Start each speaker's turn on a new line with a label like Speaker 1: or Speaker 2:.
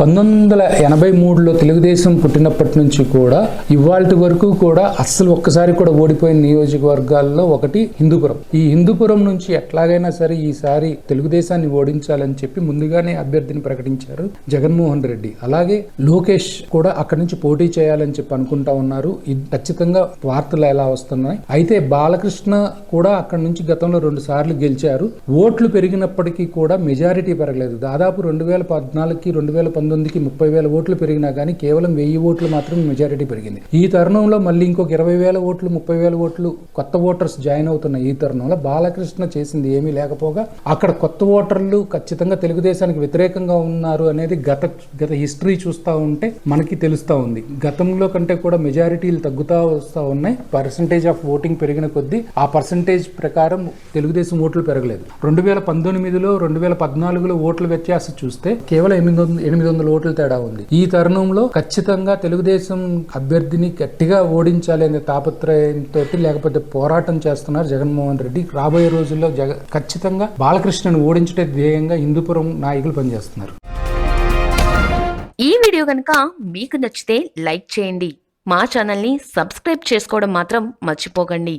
Speaker 1: పంతొమ్మిది వందల ఎనభై మూడులో తెలుగుదేశం పుట్టినప్పటి నుంచి కూడా ఇవాళ వరకు కూడా అస్సలు ఒక్కసారి కూడా ఓడిపోయిన నియోజకవర్గాల్లో ఒకటి హిందూపురం. ఈ హిందూపురం నుంచి ఎట్లాగైనా సరే ఈసారి తెలుగుదేశాన్ని ఓడించాలని చెప్పి ముందుగానే అభ్యర్థిని ప్రకటించారు జగన్మోహన్ రెడ్డి. అలాగే లోకేష్ కూడా అక్కడి నుంచి పోటీ చేయాలని చెప్పి అనుకుంటా ఉన్నారు. ఇది ఖచ్చితంగా వార్తలు ఎలా వస్తున్నాయి? అయితే బాలకృష్ణ కూడా అక్కడి నుంచి గతంలో రెండు సార్లు గెలిచారు. ఓట్లు పెరిగినప్పటికీ కూడా మెజారిటీ పెరగలేదు. దాదాపు రెండు వేల పద్నాలుగుకి రెండు వేల పంతొమ్మిదికి ముప్పై వేల ఓట్లు పెరిగినా కానీ కేవలం వెయ్యి ఓట్లు మాత్రమే మెజారిటీ పెరిగింది. ఈ తరుణంలో మళ్ళీ ఇంకొక ఇరవై వేల ఓట్లు ముప్పై వేల ఓట్లు కొత్త ఓటర్స్ జాయిన్ అవుతున్న ఈ తరుణంలో బాలకృష్ణ చేసింది ఏమీ లేకపోగా అక్కడ కొత్త ఓటర్లు ఖచ్చితంగా తెలుగుదేశానికి వ్యతిరేకంగా ఉన్నారు అనేది గత గత హిస్టరీ చూస్తూ ఉంటే మనకి తెలుస్తూ ఉంది. గతంలో కంటే కూడా మెజారిటీలు తగ్గుతూ వస్తూ ఉన్నాయి. పర్సంటేజ్ ఆఫ్ ఓటింగ్ పెరిగిన కొద్దీ ఆ పర్సంటేజ్ ప్రకారం తెలుగుదేశం ఓట్లు పెరగలేదు. రెండు వేల పంతొమ్మిదిలో రెండు వేల పద్నాలుగులో ఓట్ల వ్యత్యాసం చూస్తే కేవలం ఎనిమిది వందల ఎనిమిది వందల ఓట్ల తేడా ఉంది. ఈ తరుణంలో ఖచ్చితంగా తెలుగుదేశం అభ్యర్థిని గట్టిగా ఓడించాలి అనే తాపత్రయంతో లేకపోతే పోరాటం చేస్తున్నారు జగన్మోహన్ రెడ్డి. రాబోయే రోజుల్లో జగ ఖచ్చితంగా బాలకృష్ణను ఓడించటే ధ్యేయంగా హిందూపురం నాయకులు పనిచేస్తున్నారు.
Speaker 2: ఈ వీడియో కనుక మీకు నచ్చితే లైక్ చేయండి. మా ఛానల్ని సబ్స్క్రైబ్ చేసుకోవడం మాత్రం మర్చిపోకండి.